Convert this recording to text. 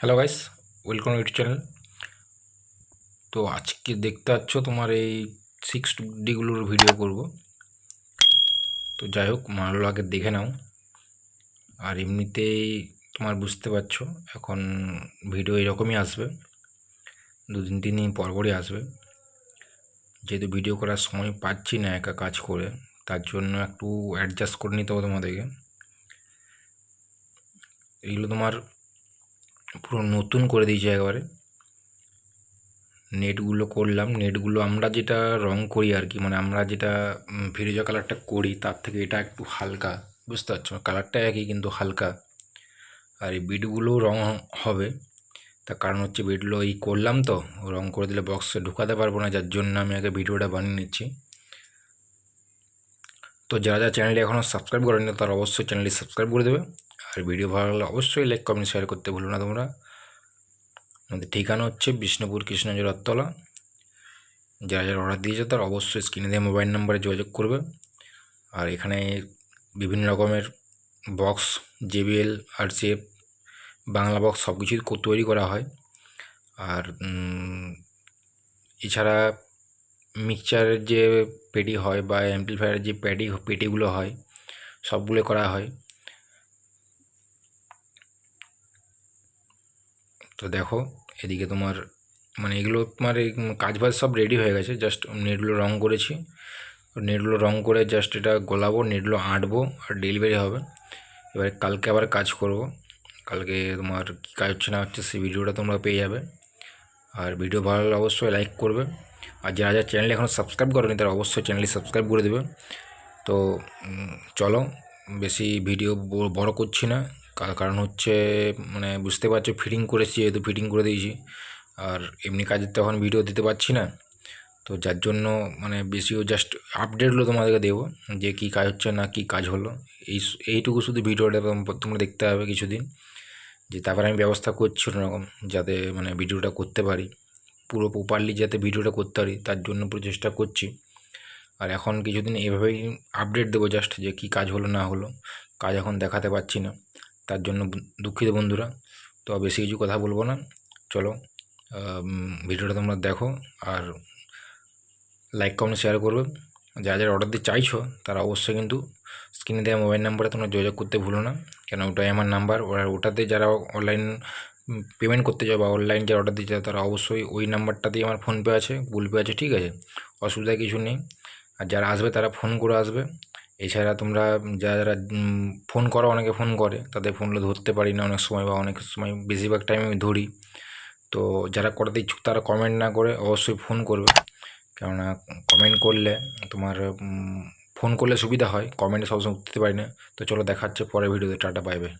Hello guys welcome YouTube channel তো আজকে দেখতে পাচ্ছ তোমার এই সিক্স ডিগুলোর ভিডিও করব। তো যাই হোক ভালো আগে দেখে নাও। আর এমনিতেই তোমার বুঝতে পারছ, এখন ভিডিও এরকমই আসবে। দুদিন তিন দিন পর পরই আসবে। যেহেতু ভিডিও করার সময় পাচ্ছি না একা কাজ করে, তার জন্য একটু অ্যাডজাস্ট করে নিতে হবে তোমাদেরকে। এগুলো তোমার পুরো নতুন করে দিয়েছে একেবারে। নেটগুলো করলাম, নেটগুলো আমরা যেটা রং করি আর কি মানে আমরা যেটা ফিরোজা কালারটা করি, তার থেকে এটা একটু হালকা, বুঝতে পারছ? কালারটা একই কিন্তু হালকা। আর এই বিটগুলো রং হবে। তার কারণ হচ্ছে বিটগুলো এই করলাম তো, রং করে দিলে বক্সে ঢুকাতে পারব না, যার জন্য আমি আগে ভিডিওটা বানিয়ে নিচ্ছি। তো যারা যারা চ্যানেলটি এখনও সাবস্ক্রাইব করেনি তারা অবশ্যই চ্যানেলটি সাবস্ক্রাইব করে দেবে। আর ভিডিও ভালো লাগলে অবশ্যই লাইক কমেন্ট শেয়ার করতে ভুলো না তোমরা। আমাদের ঠিকানা হচ্ছে বিষ্ণুপুর কৃষ্ণজোর রথতলা যারা যারা অর্ডার দিয়েছে তারা অবশ্যই স্ক্রিনে দিয়ে মোবাইল নাম্বারে যোগাযোগ করবে। আর এখানে বিভিন্ন রকমের বক্স জেবিএল আর সে বাংলা বক্স সব কিছুই তৈরি করা হয়। আর এছাড়া মিক্সচারের যে পেটি হয় বা অ্যাম্পলিফায়ারের যে প্যাডি পেটিগুলো হয়, সবগুলো করা হয়। তো দেখো, এদিকে তোমার মানে এগুলো তোমার এই কাজ বাজ সব রেডি হয়ে গেছে জাস্ট নেটগুলো রং করেছি। নেটগুলো রং করে জাস্ট এটা গোলাবো নেটগুলো আঁটবো আর ডেলিভারি হবে। এবারে কালকে আবার কাজ করব। কালকে তোমার কী কাজ হচ্ছে না হচ্ছে সেই ভিডিওটা তোমরা পেয়ে যাবে। আর ভিডিও ভালো লাগলে অবশ্যই লাইক করবে। আর যারা যারা চ্যানেল এখনও সাবস্ক্রাইব করেনি, তারা অবশ্যই চ্যানেলটি সাবস্ক্রাইব করে দেবে। তো চলো, বেশি ভিডিও বড় করছি না। কারণ হচ্ছে মানে বুঝতে পারছ ফিটিং করেছি যেহেতু ফিটিং করে দিয়েছি। আর এমনি কাজের তখন ভিডিও দিতে পারছি না। তো যার জন্য মানে বেশিও জাস্ট আপডেটগুলো তোমাদেরকে দেবো, যে কী কাজ হচ্ছে না কী কাজ হলো। এই এইটুকু শুধু ভিডিওটা তোমরা দেখতে হবে কিছুদিন। যে তারপরে আমি ব্যবস্থা করছি ওরকম, যাতে মানে ভিডিওটা করতে পারি। পুরো প্রপারলি যাতে ভিডিওটা করতে পারি, তার জন্য পুরো চেষ্টা করছি। আর এখন কিছুদিন এভাবেই আপডেট দেবো জাস্ট যে কী কাজ হলো না হলো। কাজ এখন দেখাতে পারছি না। তার জন্য দুঃখিত বন্ধুরা। তো বেশি কিছু কথা বলব না। চলো ভিডিওটা তোমরা দেখো আর লাইক কমেন্ট শেয়ার করবে। যা যারা অর্ডার দিতে চাইছো, তারা অবশ্যই কিন্তু স্ক্রিনে দেওয়া মোবাইল নাম্বারে তোমরা যোগাযোগ করতে ভুলো না। কেন, ওটাই আমার নাম্বার ওরা, ওটাতে যারা অনলাইন পেমেন্ট করতে চাও বা অনলাইন যারা অর্ডার দিতে চাও, তারা অবশ্যই ওই নাম্বারটাতেই আমার ফোনপে আছে, গুগল পে আছে, ঠিক আছে? অসুবিধা কিছু নেই। আর যারা আসবে, তারা ফোন করে আসবে। এছাড়া তোমরা যারা ফোন করো, অনেকে ফোন করে। তাদের ফোনগুলো ধরতে পারি না অনেক সময় বা অনেক সময় বেশিরভাগ টাইম আমি ধরি। তো যারা করাতে ইচ্ছুক তারা কমেন্ট না করে অবশ্যই ফোন করবে। কেননা কমেন্ট করলে তোমার ফোন করলে সুবিধা হয়। কমেন্টে সবসময় উঠতে পারি না। তো চলো দেখাচ্ছে পরের ভিডিওতে টাটা পাইবে